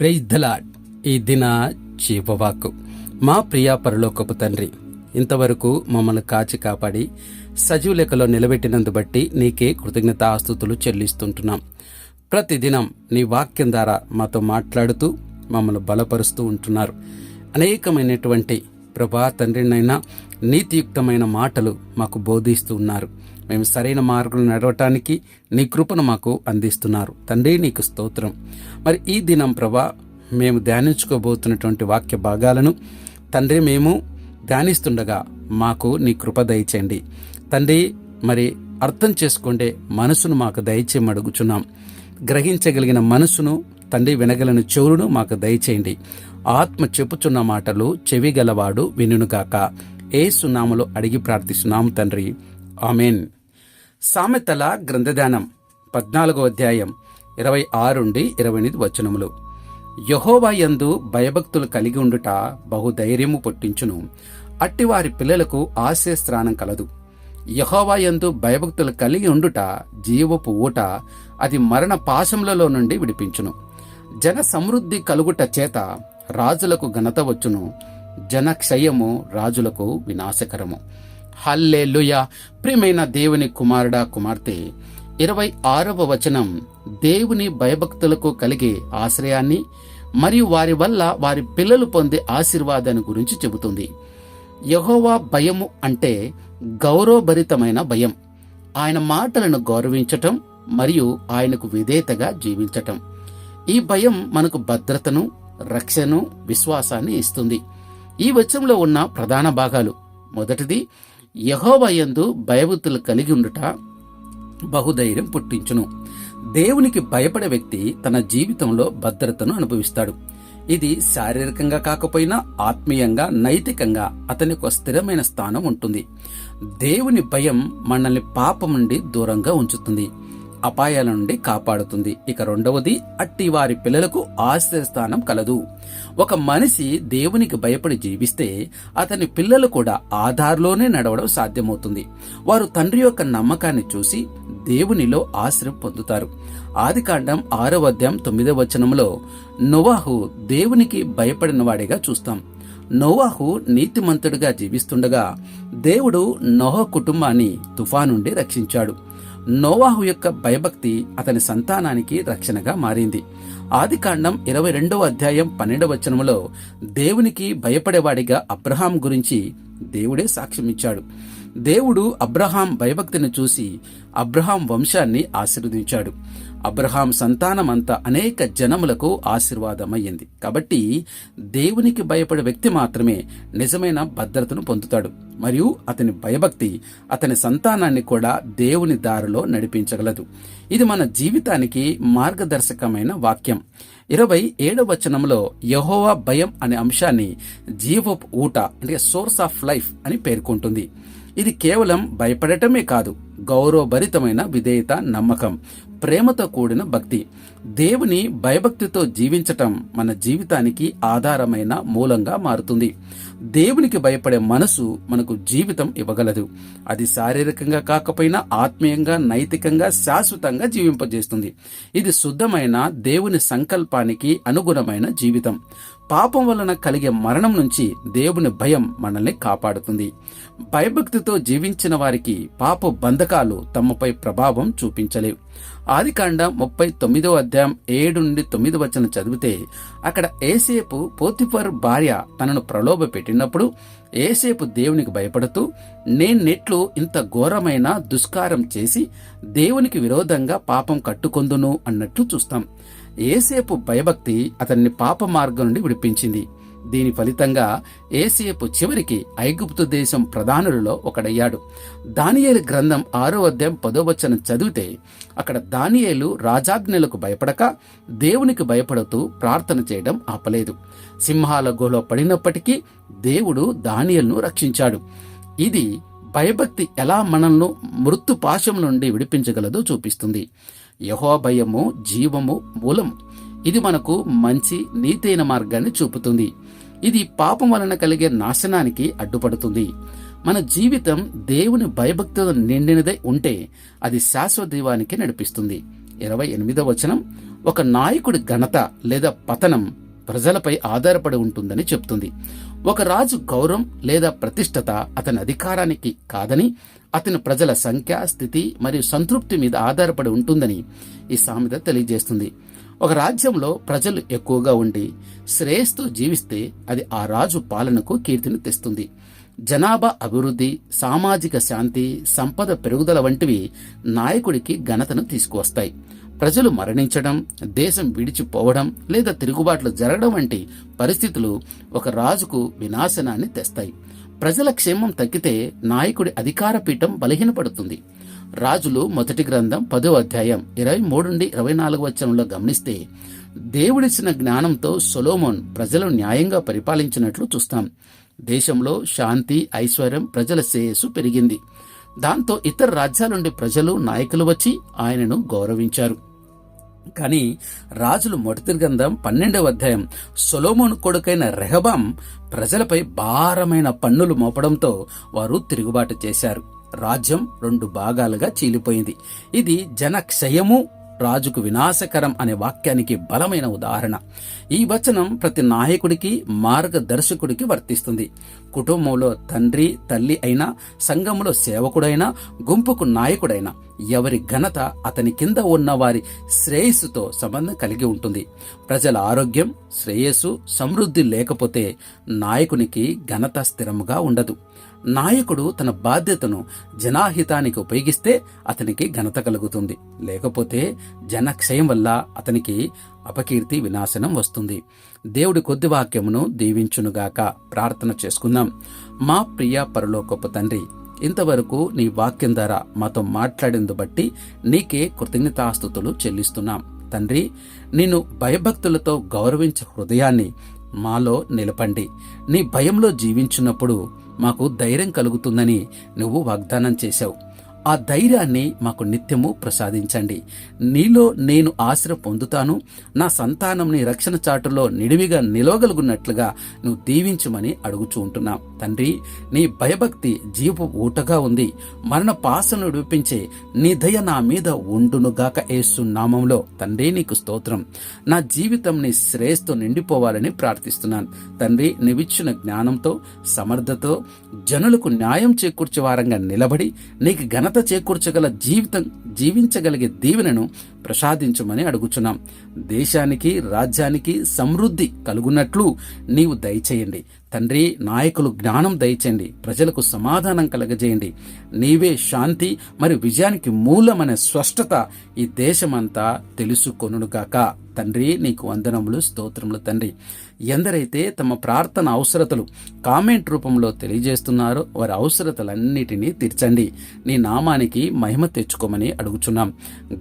ప్రైజ్దలాడ్ ఈ దిన జీవవాకు మా ప్రియ పరలోకపు తండ్రి ఇంతవరకు మమ్మల్ని కాచి కాపాడి సజీవ లెక్కలో నిలబెట్టినందు బట్టి నీకే కృతజ్ఞతాస్తుతులు చెల్లిస్తుంటున్నాం. ప్రతిదినం నీ వాక్యం ద్వారా మాతో మాట్లాడుతూ మమ్మల్ని బలపరుస్తూ ఉంటున్నారు. అనేకమైనటువంటి ప్రభా తండ్రినైనా నీతియుక్తమైన మాటలు మాకు బోధిస్తూ ఉన్నారు. మేము సరైన మార్గంలో నడవటానికి నీ కృపను మాకు అందిస్తున్నారు. తండ్రి నీకు స్తోత్రం. మరి ఈ దినం ప్రభా మేము ధ్యానించుకోబోతున్నటువంటి వాక్య భాగాలను తండ్రి మేము ధ్యానిస్తుండగా మాకు నీ కృప దయచేయండి. తండ్రి మరి అర్థం చేసుకుంటే మనసును మాకు దయచేయమని అడుగుచున్నాం. గ్రహించగలిగిన మనసును తండ్రి వినగలని చెవులను మాకు దయచేయండి. ఆత్మ చెప్పుచున్న మాటలు చెవి గలవాడు వినుగాక ఏ సున్నాములో అడిగి ప్రార్థిస్తున్నాం తండ్రి. ఆమెన్. సామెతల గ్రంథదానం పద్నాలుగో అధ్యాయం ఇరవై ఆరు నుండి ఇరవై ఎనిమిది వచనములు. యహోవా యందు భయభక్తులు కలిగి ఉండుట బహుధైర్యము పుట్టించును. అట్టివారి పిల్లలకు ఆశయస్త్రానం కలదు. యహోవా యందు భయభక్తులు కలిగి ఉండుట జీవపు ఊట అది మరణ పాశములలో నుండి విడిపించును. జన సమృద్ధి కలుగుట చేత రాజులకు ఘనత వచ్చును. జనక్షయము రాజులకు వినాశకరము. హల్లెలూయా. ప్రియమైన దేవుని కుమారుడా కుమార్తె ఇరవై ఆరవ వచనం దేవుని భయభక్తులకు కలిగే ఆశ్రయాన్ని మరియు వారి వల్ల వారి పిల్లలు పొందే ఆశీర్వాదాన్ని గురించి చెబుతుంది. యహోవా భయము అంటే గౌరవభరితమైన భయం. ఆయన మాటలను గౌరవించటం మరియు ఆయనకు విధేయతగా జీవించటం. ఈ భయం మనకు భద్రతను రక్షణను విశ్వాసాన్ని ఇస్తుంది. ఈ వచనంలో ఉన్న ప్రధాన భాగాలు. మొదటిది యహోవయందు భయభక్తులు కలిగి ఉండుట బహుధైర్యం పుట్టించును. దేవునికి భయపడే వ్యక్తి తన జీవితంలో భద్రతను అనుభవిస్తాడు. ఇది శారీరకంగా కాకపోయినా ఆత్మీయంగా నైతికంగా అతనికి ఒక స్థిరమైన స్థానం ఉంటుంది. దేవుని భయం మనల్ని పాపం నుండి దూరంగా ఉంచుతుంది. అపాయాల నుండి కాపాడుతుంది. ఇక రెండవది అట్టి వారి పిల్లలకు ఆశ్రయస్థానం కలదు. ఒక మనిషి దేవునికి భయపడి జీవిస్తే అతని పిల్లలు కూడా ఆధార్లోనే నడవడం సాధ్యమవుతుంది. వారు తండ్రి యొక్క నమ్మకాన్ని చూసి దేవునిలో ఆశ్రయం పొందుతారు. ఆదికాండం ఆరవ అధ్యాయం తొమ్మిదవ వచనంలో నోవాహు దేవునికి భయపడిన వాడిగా చూస్తాం. నోవాహు నీతిమంతుడిగా జీవిస్తుండగా దేవుడు నోహ కుటుంబాన్ని తుఫానుండి రక్షించాడు. నోవాహు యొక్క భయభక్తి అతని సంతానానికి రక్షణగా మారింది. ఆదికాండం ఇరవై రెండవ అధ్యాయం పన్నెండవ వచనములో దేవునికి భయపడేవాడిగా అబ్రహాం గురించి దేవుడే సాక్ష్యమిచ్చాడు. దేవుడు అబ్రహాం భయభక్తిని చూసి అబ్రహాం వంశాన్ని ఆశీర్వదించాడు. అబ్రహాం సంతానమంతా అనేక జనములకు ఆశీర్వాదమయ్యింది. కాబట్టి దేవునికి భయపడే వ్యక్తి మాత్రమే నిజమైన భద్రతను పొందుతాడు. మరియు అతని భయభక్తి అతని సంతానాన్ని కూడా దేవుని దారిలో నడిపించగలదు. ఇది మన జీవితానికి మార్గదర్శకమైన వాక్యం. ఇరవై ఏడవ వచనంలో యహోవా భయం అనే అంశాన్ని జీవపు ఊట అంటే సోర్స్ ఆఫ్ లైఫ్ అని పేర్కొంటుంది. ఇది కేవలం భయపడటమే కాదు గౌరవభరితమైన విధేయత నమ్మకం ప్రేమతో కూడిన భక్తి. దేవుని భయభక్తితో జీవించటం మన జీవితానికి ఆధారమైన మూలంగా మారుతుంది. దేవునికి భయపడే మనసు మనకు జీవితం ఇవ్వగలదు. అది శారీరకంగా కాకపోయినా ఆత్మీయంగా నైతికంగా శాశ్వతంగా జీవింపజేస్తుంది. ఇది శుద్ధమైన దేవుని సంకల్పానికి అనుగుణమైన జీవితం. పాపం వలన కలిగే మరణం నుంచి దేవుని భయం మనల్ని కాపాడుతుంది. భయభక్తితో జీవించిన వారికి పాప బంధకాలు తమపై ప్రభావం చూపించలేవు ఆదికాండ ముప్పై తొమ్మిదో అధ్యాయం ఏడు నుండి తొమ్మిది వచ్చిన చదివితే అక్కడ ఏసేపు పోతిఫర్ భార్య తనను ప్రలోభ పెట్టినప్పుడు ఏసేపు దేవునికి భయపడుతూ నేనెట్లు ఇంత ఘోరమైన దుష్కారం చేసి దేవునికి విరోధంగా పాపం కట్టుకొందును అన్నట్లు చూస్తాం. ఏసేపు భయభక్తి అతన్ని పాప మార్గం నుండి విడిపించింది. దీని ఫలితంగా ఏసేపు చివరికి ఐగుప్తు దేశం ప్రధానులలో ఒకడయ్యాడు. దానియేలు గ్రంథం ఆరో అధ్యాయం పదో వచనం చదివితే అక్కడ దానియేలు రాజాజ్ఞలకు భయపడక దేవునికి భయపడుతూ ప్రార్థన చేయడం ఆపలేదు. సింహాల గోలో పడినప్పటికీ దేవుడు దానియల్ను రక్షించాడు. ఇది భయభక్తి ఎలా మనల్ని మృత్యు పాశం నుండి విడిపించగలదో చూపిస్తుంది. యహోభయము జీవము మూలం ఇది మనకు మంచి నీతైన మార్గాన్ని చూపుతుంది. ఇది పాపం వలన కలిగే నాశనానికి అడ్డుపడుతుంది. మన జీవితం దేవుని భయభక్తులు నిండినదై ఉంటే అది శాశ్వత దీవానికి నడిపిస్తుంది. ఇరవై ఎనిమిదవ వచనం ఒక నాయకుడి ఘనత లేదా పతనం ప్రజలపై ఆధారపడి ఉంటుందని చెప్తుంది. ఒక రాజు గౌరవం లేదా ప్రతిష్టత అతని అధికారానికి కాదని అతని ప్రజల సంఖ్య స్థితి మరియు సంతృప్తి మీద ఆధారపడి ఉంటుందని ఈ సామెత తెలియజేస్తుంది. ఒక రాజ్యంలో ప్రజలు ఎక్కువగా ఉండి శ్రేయస్తో జీవిస్తే అది ఆ రాజు పాలనకు కీర్తిని తెస్తుంది. జనాభా అభివృద్ధి సామాజిక శాంతి సంపద పెరుగుదల వంటివి నాయకుడికి ఘనతను తీసుకువస్తాయి. ప్రజలు మరణించడం దేశం విడిచిపోవడం లేదా తిరుగుబాట్లు జరగడం వంటి పరిస్థితులు ఒక రాజుకు వినాశనాన్ని తెస్తాయి. ప్రజల క్షేమం తగ్గితే నాయకుడి అధికార పీఠం బలహీనపడుతుంది. రాజులు మొదటి గ్రంథం పదో అధ్యాయం ఇరవై మూడు నుండి ఇరవై నాలుగు వచనంలో గమనిస్తే దేవుడిచ్చిన జ్ఞానంతో సొలోమోన్ ప్రజలు న్యాయంగా పరిపాలించినట్లు చూస్తాం. దేశంలో శాంతి ఐశ్వర్యం ప్రజల శ్రేయస్సు పెరిగింది. దాంతో ఇతర రాజ్యాల నుండి ప్రజలు నాయకులు వచ్చి ఆయనను గౌరవించారు. కానీ రాజులు మొదటి గ్రంథం పన్నెండవ అధ్యాయం సొలోమోను కొడుకైన రెహబాం ప్రజలపై భారమైన పన్నులు మోపడంతో వారు తిరుగుబాటు చేశారు. రాజ్యం రెండు భాగాలుగా చీలిపోయింది. ఇది జనక్షయము రాజుకు వినాశకరం అనే వాక్యానికి బలమైన ఉదాహరణ. ఈ వచనం ప్రతి నాయకుడికి మార్గదర్శకుడికి వర్తిస్తుంది. కుటుంబంలో తండ్రి తల్లి అయినా సంఘంలో సేవకుడైనా గుంపుకు నాయకుడైనా ఎవరి ఘనత అతని కింద ఉన్న వారి శ్రేయస్సుతో సంబంధం కలిగి ఉంటుంది. ప్రజల ఆరోగ్యం శ్రేయస్సు సమృద్ధి లేకపోతే నాయకునికి ఘనత స్థిరముగా ఉండదు. నాయకుడు తన బాధ్యతను జనాహితానికి ఉపయోగిస్తే అతనికి ఘనత కలుగుతుంది. లేకపోతే జనక్షయం వల్ల అతనికి అపకీర్తి వినాశనం వస్తుంది. దేవుడి కొద్ది వాక్యమును దీవించునుగాక ప్రార్థన చేసుకుందాం. మా ప్రియ పరలోకపు తండ్రి ఇంతవరకు నీ వాక్యం ద్వారా మాతో మాట్లాడింది బట్టి నీకే కృతజ్ఞతాస్తుతులు చెల్లిస్తున్నాం. తండ్రి నిన్ను భయభక్తులతో గౌరవించే హృదయాన్ని మాలో నిలపండి. నీ భయంలో జీవించినప్పుడు మాకు ధైర్యం కలుగుతుందని నువ్వు వాగ్దానం చేశావు. ఆ ధైర్యాన్ని మాకు నిత్యము ప్రసాదించండి. నీలో నేను ఆశ్ర పొందుతాను. నా సంతానంని రక్షణ చాటులో నిడివిగా నిలవగలుగున్నట్లుగా నువ్వు దీవించమని అడుగుచూ ఉంటున్నాం. తండ్రి నీ భయభక్తి జీవపు ఊటగా ఉంది. మరణ పాసను విడిపించే నీ దయ నా మీద ఉండునుగాక ఏసు నామంలో. తండ్రి నీకు స్తోత్రం. నా జీవితం నీ శ్రేయస్తో నిండిపోవాలని ప్రార్థిస్తున్నాను. తండ్రి నీవిచ్చిన జ్ఞానంతో సమర్థతో జనులకు న్యాయం చేకూర్చే వారంగా నిలబడి నీకు ఘనత చేకూర్చగల జీవితం జీవించగలిగే దీవెనను ప్రసాదించమని అడుగుచున్నాం. దేశానికి రాజ్యానికి సమృద్ధి కలుగునట్లు నీవు దయచేయండి. తండ్రి నాయకులు జ్ఞానం దయచేయండి. ప్రజలకు సమాధానం కలగజేయండి. నీవే శాంతి మరి విజయానికి మూలమనే స్పష్టత ఈ దేశమంతా తెలుసుకొనుగాక. తండ్రి నీకు వందనములు స్తోత్రములు తండ్రి. ఎందరైతే తమ ప్రార్థన అవసరతలు కామెంట్ రూపంలో తెలియజేస్తున్నారో వారి అవసరతలన్నిటినీ తీర్చండి. నీ నామానికి మహిమ తెచ్చుకోమని అడుగుచున్నాం.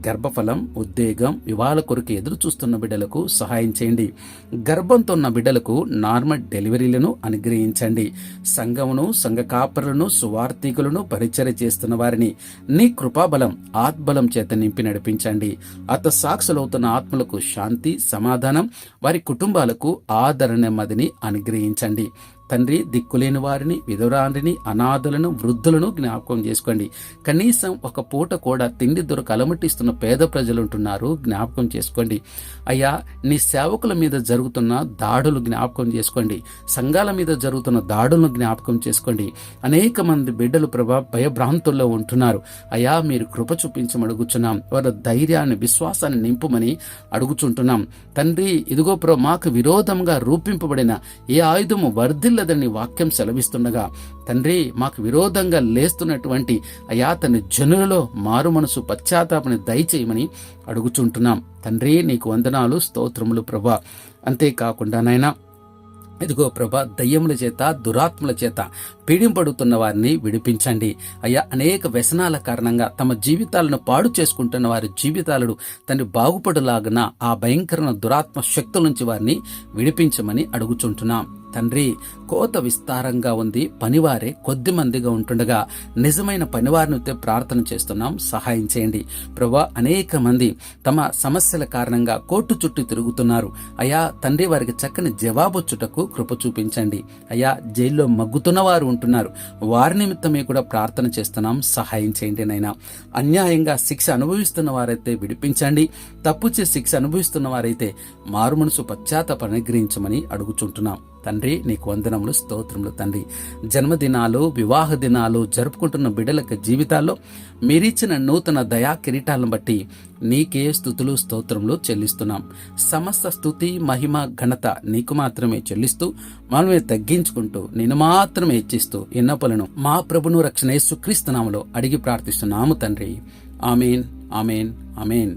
గర్భఫలం ఉద్వేగం వివాహాల కొరకు ఎదురు చూస్తున్న బిడ్డలకు సహాయం చేయండి. గర్భంతో ఉన్న బిడ్డలకు నార్మల్ డెలివరీలను అనుగ్రహించండి. సంఘమును సంఘ కాపరులను సువార్థికులను పరిచయ చేస్తున్న వారిని నీ కృపాబలం ఆత్బలం చేత నింపి నడిపించండి. అత సాక్షులవుతున్న ఆత్మలకు శాంతి సమాధానం వారి కుటుంబాలకు ఆ ఆదరణ నెమ్మదిని అనుగ్రహించండి. తండ్రి దిక్కులేని వారిని విధురాండిని అనాథులను వృద్ధులను జ్ఞాపకం చేసుకోండి. కనీసం ఒక పూట కూడా తిండి దొరక అలమటిస్తున్న పేద ప్రజలు ఉంటున్నారు జ్ఞాపకం చేసుకోండి. అయ్యా నీ సేవకుల మీద జరుగుతున్న దాడులు జ్ఞాపకం చేసుకోండి. సంఘాల మీద జరుగుతున్న దాడులను జ్ఞాపకం చేసుకోండి. అనేక మంది బిడ్డలు ప్రభా భయభ్రాంతుల్లో ఉంటున్నారు. అయ్యా మీరు కృప చూపించమని అడుగుచున్నాం. వారి ధైర్యాన్ని విశ్వాసాన్ని నింపుమని అడుగుచుంటున్నాం. తండ్రి ఇదిగో ప్రభు మాకు విరోధంగా రూపింపబడిన ఏ ఆయుధము వర్ధిల్లదని వాక్యం సెలవిస్తుండగా తండ్రి మాకు విరోధంగా లేస్తున్నటువంటి అయా తన జనులలో మారు మనసు పశ్చాత్తాపని దయచేయమని అడుగుచుంటున్నాం. తండ్రి నీకు వందనాలు స్తోత్రములు ప్రభా. అంతేకాకుండా నాయనా ఇదిగో ప్రభా దయ్యముల చేత దురాత్మల చేత పీడింపడుతున్న వారిని విడిపించండి. అయ్యా అనేక వ్యసనాల కారణంగా తమ జీవితాలను పాడు చేసుకుంటున్న వారి జీవితాలను తండ్రి బాగుపడులాగన ఆ భయంకరమైన దురాత్మ శక్తుల నుంచి వారిని విడిపించమని అడుగుచుంటున్నాం. తండ్రి కోత విస్తారంగా ఉంది. పనివారే కొద్ది మందిగా ఉంటుండగా నిజమైన పనివారిని అయితే ప్రార్థన చేస్తున్నాం. సహాయం చేయండి. ప్రభా అనేక మంది తమ సమస్యల కారణంగా కోర్టు చుట్టూ తిరుగుతున్నారు. అయా తండ్రి వారికి చక్కని జవాబొచ్చుటకు కృప చూపించండి. అయా జైల్లో మగ్గుతున్న వారు ఉంటున్నారు. వారి నిమిత్తమే కూడా ప్రార్థన చేస్తున్నాం. సహాయం చేయండి నైనా అన్యాయంగా శిక్ష అనుభవిస్తున్న వారైతే విడిపించండి. తప్పు చేసి శిక్ష అనుభవిస్తున్న వారైతే మారు మనసు పశ్చాత్తాప అనుగ్రహించమని అడుగుచుంటున్నాం. తండ్రి నీకు వందనం వందనములు స్తోత్రములు తండ్రి. జన్మదినాలు వివాహ దినాలు జరుపుకుంటున్న బిడ్డలకి జీవితాల్లో మీరిచ్చిన నూతన దయా కిరీటాలను బట్టి నీకే స్థుతులు స్తోత్రములు చెల్లిస్తున్నాం. సమస్త స్థుతి మహిమ ఘనత నీకు మాత్రమే చెల్లిస్తూ మనమే తగ్గించుకుంటూ నేను మాత్రమే హెచ్చిస్తూ ఎన్నపలను మా ప్రభును రక్షణ యేసుక్రీస్తునామలో అడిగి ప్రార్థిస్తున్నాము తండ్రి. Amen amen amen.